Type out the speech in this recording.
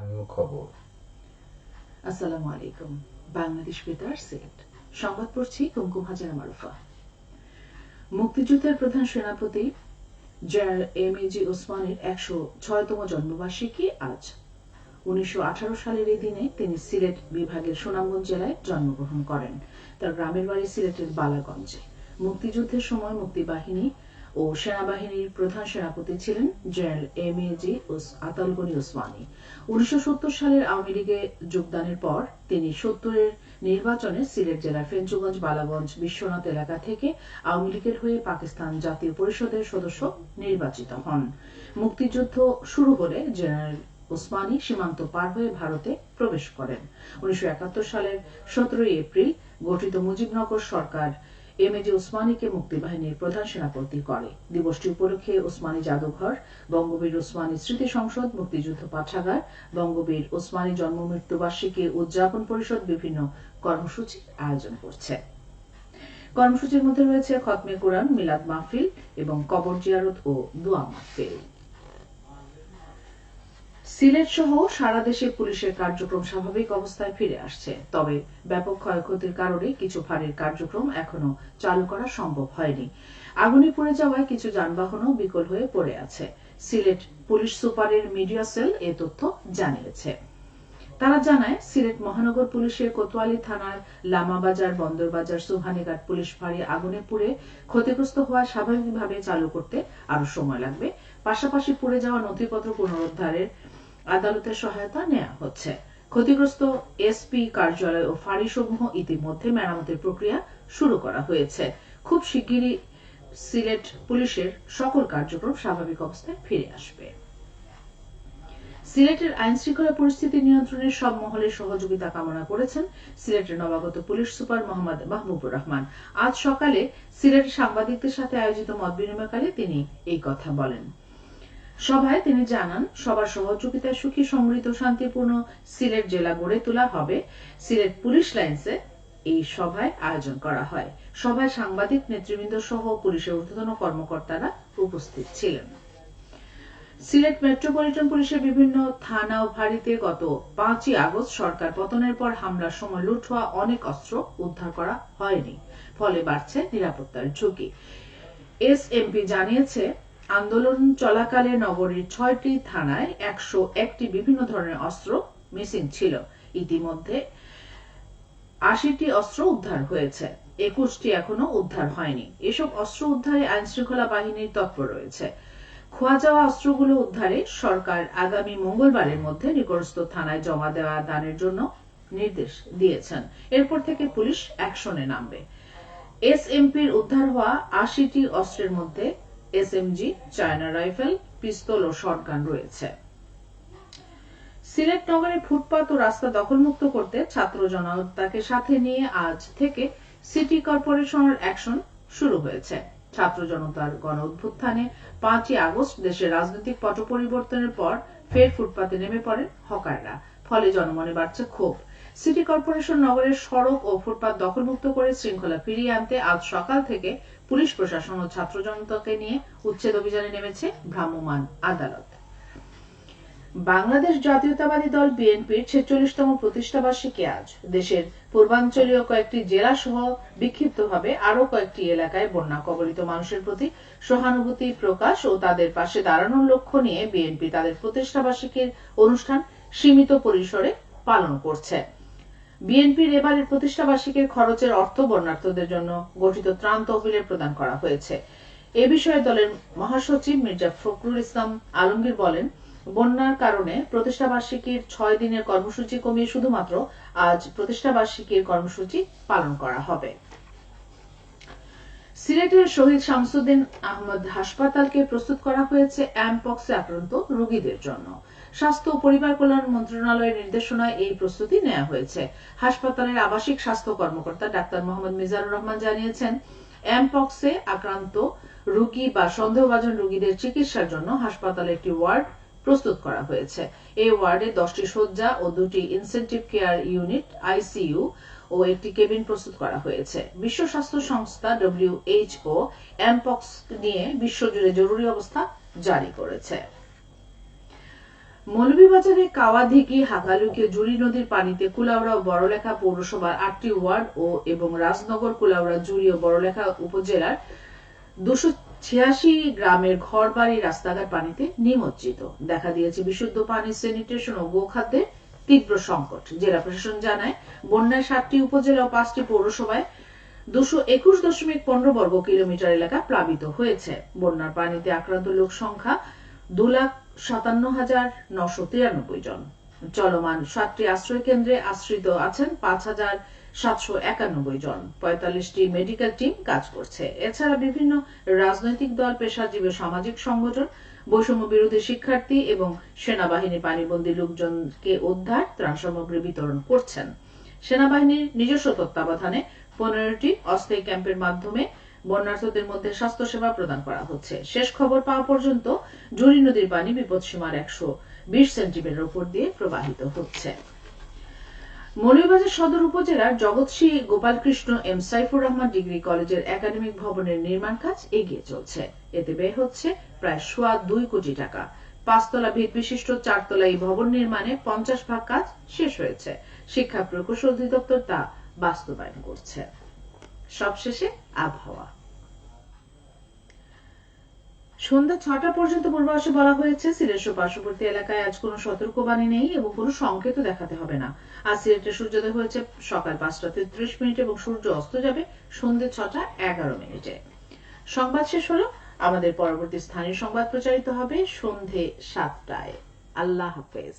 আমিও খবর। আসসালামু আলাইকুম। বাংলাদেশ বেতার সিলেট সংবাদ পড়ছি কুমকুম হাজারা মারুফা। মুক্তিযুদ্ধের প্রধান সেনাপতি জেনারেল এম এ জি ওসমানের একশো ছয়তম জন্মবার্ষিকী আজ। উনিশশো আঠারো সালের এই দিনে তিনি সিলেট বিভাগের সুনামগঞ্জ জেলায় জন্মগ্রহণ করেন। তার গ্রামের বাড়ি সিলেটের বালাগঞ্জে। মুক্তিযুদ্ধের সময় মুক্তিবাহিনী ও সেনাবাহিনীর প্রধান সেনাপতি ছিলেন general M A G Ataulghani Osmani উনিশশো সালের আওয়ামী লীগে যোগদানের পর তিনি সত্তরের নির্বাচনে সিলেট জেলার ফেঞ্চুগঞ্জ বালাগঞ্জ বিশ্বনাথ এলাকা থেকে আওয়ামী লীগের হয়ে পাকিস্তান জাতীয় পরিষদের সদস্য নির্বাচিত হন। মুক্তিযুদ্ধ শুরু হলে জেনারেল ওসমানী সীমান্ত পার হয়ে ভারতে প্রবেশ করেন। উনিশশো একাত্তর সালের সতেরোই এপ্রিল গঠিত মুজিবনগর সরকার এম এ জি ওসমানীকে মুক্তিবাহিনীর প্রধান সেনাপতি করে। দিবসটি উপলক্ষে ওসমানী জাদুঘর, বঙ্গবীর ওসমানী স্মৃতি সংসদ, মুক্তিযুদ্ধ পাঠাগার, বঙ্গবীর ওসমানী জন্ম মৃত্যু বার্ষিকী উদযাপন পরিষদ বিভিন্ন কর্মসূচি আয়োজন করছে। কর্মসূচির মধ্যে রয়েছে খতমে কোরআন, মিলাদ মাহফিল এবং কবর জিয়ারত ও দোয়া মাহফিল। সিলেট সহ সারা দেশে পুলিশের কার্যক্রম স্বাভাবিক অবস্থায় ফিরে আসছে। তবে ব্যাপক ক্ষয়ক্ষতির কারণে কিছু ফাঁড়ির কার্যক্রম এখনও চালু করা সম্ভব হয়নি। আগুনে পড়ে যাওয়ায় কিছু যানবাহনও বিকল হয়ে পড়ে আছে। সিলেট পুলিশ সুপারের মিডিয়া সেল এ তথ্য জানিয়েছে। তারা জানায়, সিলেট মহানগর পুলিশের কোতোয়ালি থানার লামাবাজার বন্দরবাজার সুহানিঘাট পুলিশ ফাঁড়ি আগুনে পুড়ে ক্ষতিগ্রস্ত হওয়া স্বাভাবিকভাবে চালু করতে আরও সময় লাগবে। পাশাপাশি পুড়ে যাওয়া নথিপত্র পুনরুদ্ধারের আদালতের সহায়তা নেওয়া হচ্ছে। ক্ষতিগ্রস্ত এসপি কার্যালয় ও ফাঁড়ি সমূহ ইতিমধ্যে মেরামতের প্রক্রিয়া শুরু করা হয়েছে। খুব শিগগিরই সিলেট পুলিশের সকল কার্যক্রম স্বাভাবিক অবস্থায় ফিরে আসবে। সিলেটের আইন শৃঙ্খলা পরিস্থিতি নিয়ন্ত্রণে সব মহলের সহযোগিতা কামনা করেছেন সিলেটের নবাগত পুলিশ সুপার মোহাম্মদ মাহবুবুর রহমান। আজ সকালে সিলেটের সাংবাদিকদের সাথে আয়োজিত মত বিনিময়কালে তিনি এই কথা বলেন। সভায় তিনি জানান, সবার সহযোগিতায় সুখী, সমৃদ্ধ, শান্তিপূর্ণ সিলেট জেলা গড়ে তোলা হবে। সিলেট পুলিশ লাইন্সে এই সভায় আয়োজন করা হয়। সভায় সাংবাদিক, নেতৃবৃন্দ সহ পুলিশের ঊর্ধ্বতন কর্মকর্তারা উপস্থিত ছিলেন। সিলেট মেট্রোপলিটন পুলিশের বিভিন্ন থানা ও ফাঁড়িতে গত পাঁচই আগস্ট সরকার পতনের পর হামলার সময় লুট হওয়া অনেক অস্ত্র উদ্ধার করা হয়নি। ফলে বাড়ছে নিরাপত্তার ঝুঁকি। এস এমপি জানিয়েছে আন্দোলন চলাকালে নগরীর ছয়টি থানায় একশো একটি বিভিন্ন ধরনের অস্ত্র মিসিং ছিল। ইতিমধ্যে আশিটি অস্ত্র উদ্ধার হয়েছে। একুশটি এখনও উদ্ধার হয়নি। এসব অস্ত্র উদ্ধারে আইন শৃঙ্খলা বাহিনীর তৎপর রয়েছে। খোয়া যাওয়া অস্ত্রগুলো উদ্ধারে সরকার আগামী মঙ্গলবারের মধ্যে নিকটস্থ থানায় জমা দেওয়া দানের জন্য নির্দেশ দিয়েছেন। এরপর থেকে পুলিশ অ্যাকশনে নামবে। এস এমপির উদ্ধার হওয়া আশিটি অস্ত্রের মধ্যে এসএমজি চায়না রাইফেল পিস্তল ও শটগান রয়েছে। সিলেট নগরে ফুটপাত ও রাস্তা দখলমুক্ত করতে ছাত্র জনতাকে সাথে নিয়ে আজ থেকে সিটি কর্পোরেশনের অ্যাকশন শুরু হয়েছে। ছাত্র জনতার গণ অভ্যুত্থানে পাঁচই আগস্ট দেশের রাজনৈতিক পট পরিবর্তনের পর ফের ফুটপাতে নেমে পড়েন হকাররা। ফলে জনমনে বাড়ছে ক্ষোভ। সিটি কর্পোরেশন নগরের সড়ক ও ফুটপাত দখলমুক্ত করে শৃঙ্খলা ফিরিয়ে আনতে আজ সকাল থেকে পুলিশ, প্রশাসন ও ছাত্র জনতাকে নিয়ে উচ্ছেদ অভিযানে নেমেছে ভ্রাম্যমাণ আদালত। বাংলাদেশ জাতীয়তাবাদী দল বিএনপির ছেচল্লিশতম প্রতিষ্ঠাবার্ষিকী আজ। দেশের পূর্বাঞ্চলীয় কয়েকটি জেলা সহ বিক্ষিপ্তভাবে আরও কয়েকটি এলাকায় বন্যা কবলিত মানুষের প্রতি সহানুভূতি প্রকাশ ও তাদের পাশে দাঁড়ানোর লক্ষ্য নিয়ে বিএনপি তাদের প্রতিষ্ঠাবার্ষিকীর অনুষ্ঠান সীমিত পরিসরে পালন করছে। বিএনপির এবারের প্রতিষ্ঠাবার্ষিকীর খরচের অর্থ বন্যার্থদের জন্য গঠিত ত্রাণ তহবিলে প্রদান করা হয়েছে। এ বিষয়ে দলের মহাসচিব মির্জা ফখরুল ইসলাম আলমগীর বলেন, বন্যার কারণে প্রতিষ্ঠাবার্ষিকীর ছয় দিনের কর্মসূচি কমিয়ে শুধুমাত্র আজ প্রতিষ্ঠাবার্ষিকীর কর্মসূচি পালন করা হবে। সিলেটের শহীদ শামসুদ্দিন আহমদ হাসপাতালকে প্রস্তুত করা হয়েছে অ্যামপক্সে আক্রান্ত রোগীদের জন্য। স্বাস্থ্য ও পরিবার কল্যাণ মন্ত্রণালয়ের নির্দেশনায় এই প্রস্তুতি নেওয়া হয়েছে। হাসপাতালের আবাসিক স্বাস্থ্য কর্মকর্তা ডাক্তার মোহাম্মদ মিজানুর রহমান জানিয়েছেন অ্যামপক্সে আক্রান্ত রোগী বা সন্দেহভাজন রোগীদের চিকিৎসার জন্য হাসপাতালে একটি ওয়ার্ড প্রস্তুত করা হয়েছে। এই ওয়ার্ডে দশটি শয্যা ও দুটি ইনসেন্টিভ কেয়ার ইউনিট আইসিইউ ও একটি কেবিন প্রস্তুত করা হয়েছে। বিশ্ব স্বাস্থ্য সংস্থা ডব্লিউএইচও এমপক্স নিয়ে বিশ্বজুড়ে জরুরি অবস্থা জারি করেছে। মৌলভীবাজারে কাওয়াধিকি হাকালুকে জুড়ি নদীর পানিতে কুলাউড়া ও বড়লেখা পৌরসভার আটটি ওয়ার্ড ও এবং রাজনগর, কুলাউড়া, জুড়ি ও বড়লেখা উপজেলার দুশো ছিয়াশি গ্রামের ঘর বাড়ি রাস্তাঘাট পানিতে নিমজ্জিত। দেখা দিয়েছে বিশুদ্ধ পানি স্যানিটেশন ও গোখাদ্যের তীব্র সংকট। জেলা প্রশাসন জানায় বন্যায় সাতটি উপজেলা ও পাঁচটি পৌরসভায় দুশো একুশ দশমিক পনেরো বর্গ কিলোমিটার এলাকা প্লাবিত হয়েছে। বন্যার পানিতে আক্রান্ত লোক সংখ্যা দু লাখ সাতান্ন হাজার নশো তিরানব্বই জন। চলমান সাতটি আশ্রয় কেন্দ্রে আশ্রিত আছেন পাঁচ হাজার সাতশো একানব্বই জন। পঁয়তাল্লিশটি মেডিকেল টিম কাজ করছে। এছাড়া বিভিন্ন রাজনৈতিক দল, পেশাজীবী, সামাজিক সংগঠন, বৈষম্য বিরোধী শিক্ষার্থী এবং সেনাবাহিনী পানিবন্দী লোকজনকে উদ্ধার ত্রাণ সামগ্রী বিতরণ করছেন। সেনাবাহিনীর নিজস্ব তত্ত্বাবধানে পনেরোটি অস্থায়ী ক্যাম্পের মাধ্যমে বন্যার্থদের মধ্যে স্বাস্থ্যসেবা প্রদান করা হচ্ছে। শেষ খবর পাওয়া পর্যন্ত জুড়ি নদীর পানি বিপদসীমার একশো বিশ সেন্টিমিটার উপর দিয়ে প্রবাহিত হচ্ছে। মৌলভীবাজার সদর উপজেলার জগৎসী গোপালকৃষ্ণ এম সাইফুর রহমান ডিগ্রি কলেজের একাডেমিক ভবনের নির্মাণ কাজ এগিয়ে চলছে। এতে ব্যয় হচ্ছে প্রায় সোয়া দুই কোটি টাকা। পাঁচতলা ভিত বিশিষ্ট চারতলা এই ভবন নির্মাণে পঞ্চাশ ভাগ কাজ শেষ হয়েছে। শিক্ষা প্রকৌশল অধিদপ্তর তা বাস্তবায়ন করছে। সবশেষে আবহাওয়া। সন্ধ্যা ছটা পর্যন্ত পূর্বাভাসে বলা হয়েছে, সিলেট পার্শ্ববর্তী এলাকায় আজ কোনো সতর্কবাণী নেই এবং কোনো সংকেতও দেখাতে হবে না। আজ সিলেটে সূর্যোদয় হয়েছে, সকাল পাঁচটা তেত্রিশ মিনিট এবং সূর্য অস্ত যাবে সন্ধ্যে ছটা এগারো মিনিটে। সংবাদ শেষ হলো, আমাদের পরবর্তী স্থানীয় সংবাদ প্রচারিত হবে সন্ধে সাতটায়। আল্লাহ হাফেজ।